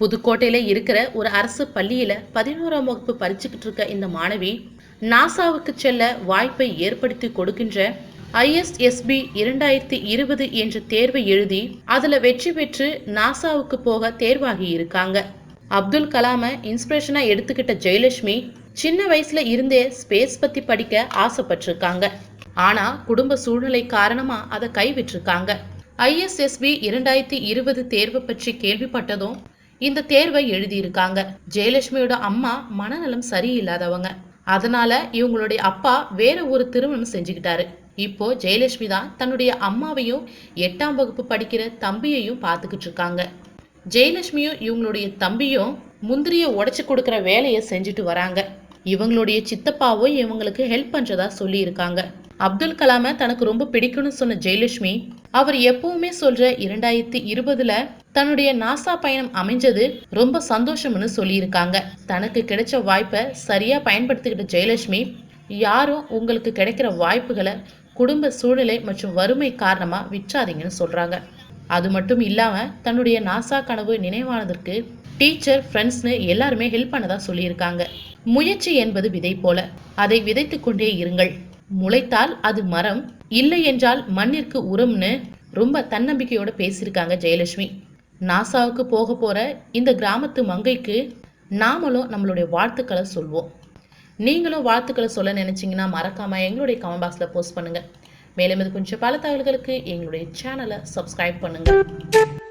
புதுக்கோட்டையில் இருக்கிற ஒரு அரசு பள்ளியில் பதினோராம் வகுப்பு படிச்சுக்கிட்டு இருக்க இந்த மாணவி நாசாவுக்கு செல்ல வாய்ப்பை ஏற்படுத்தி கொடுக்கின்ற ஐஎஸ்எஸ்பி இரண்டாயிரத்தி இருபது என்ற தேர்வை எழுதி அதில் வெற்றி பெற்று நாசாவுக்கு போக தேர்வாகி இருக்காங்க. அப்துல் கலாமை இன்ஸ்பிரேஷனாக எடுத்துக்கிட்ட ஜெயலட்சுமி சின்ன வயசுல இருந்தே ஸ்பேஸ் பற்றி படிக்க ஆசைப்பட்டிருக்காங்க. ஆனால் குடும்ப சூழ்நிலை காரணமாக அதை கைவிட்டிருக்காங்க. ஐஎஸ்எஸ்பி இரண்டாயிரத்தி இருபது தேர்வு பற்றி கேள்விப்பட்டதும் இந்த தேர்வை எழுதியிருக்காங்க. ஜெயலட்சுமியோட அம்மா மனநலம் சரியில்லாதவங்க. அதனால இவங்களுடைய அப்பா வேற ஒரு திருமணம் செஞ்சுக்கிட்டாரு. இப்போ ஜெயலட்சுமி தான் தன்னுடைய அம்மாவையும் எட்டாம் வகுப்பு படிக்கிற தம்பியையும் பார்த்துக்கிட்டு இருக்காங்க. ஜெயலட்சுமியும் இவங்களுடைய தம்பியும் முந்திரியை உடைச்சி கொடுக்குற வேலையை செஞ்சுட்டு வராங்க. இவங்களுடைய சித்தப்பாவும் இவங்களுக்கு ஹெல்ப் பண்ணுறதா சொல்லியிருக்காங்க. அப்துல் கலாமை தனக்கு ரொம்ப பிடிக்கும்னு சொன்ன ஜெயலட்சுமி அவர் எப்பவுமே சொல்ற இரண்டாயிரத்தி இருபதுல தன்னுடைய நாசா பயணம் அமைஞ்சது ரொம்ப சந்தோஷம்னு சொல்லியிருக்காங்க. தனக்கு கிடைச்ச வாய்ப்பை சரியா பயன்படுத்திக்கிட்ட ஜெயலட்சுமி யாரும் உங்களுக்கு கிடைக்கிற வாய்ப்புகளை குடும்ப சூழ்நிலை மற்றும் வறுமை காரணமாக விற்றாதீங்கன்னு சொல்கிறாங்க அது மட்டும் இல்லாமல் தன்னுடைய நாசா கனவு நினைவானதற்கு டீச்சர் ஃப்ரெண்ட்ஸ்னு எல்லாருமே ஹெல்ப் பண்ணதா சொல்லியிருக்காங்க. முயற்சி என்பது விதை போல. அதை விதைத்து கொண்டே இருங்கள். முளைத்தால் அது மரம் இல்லை என்றால் மண்ணிற்கு உரம்னு ரொம்ப தன்னம்பிக்கையோட பேசியிருக்காங்க ஜெயலட்சுமி. நாசாவுக்கு போக போகிற இந்த கிராமத்து மங்கைக்கு நாமளும் நம்மளுடைய வாழ்த்துக்களை சொல்வோம். நீங்களும் வாழ்த்துக்களை சொல்ல நினச்சிங்கன்னா மறக்காமல் எங்களுடைய கமெண்ட் பாக்ஸில் போஸ்ட் பண்ணுங்கள் மேலும் இது கொஞ்சம் பல தகவல்களுக்கு எங்களுடைய சேனலை சப்ஸ்கிரைப் பண்ணுங்கள்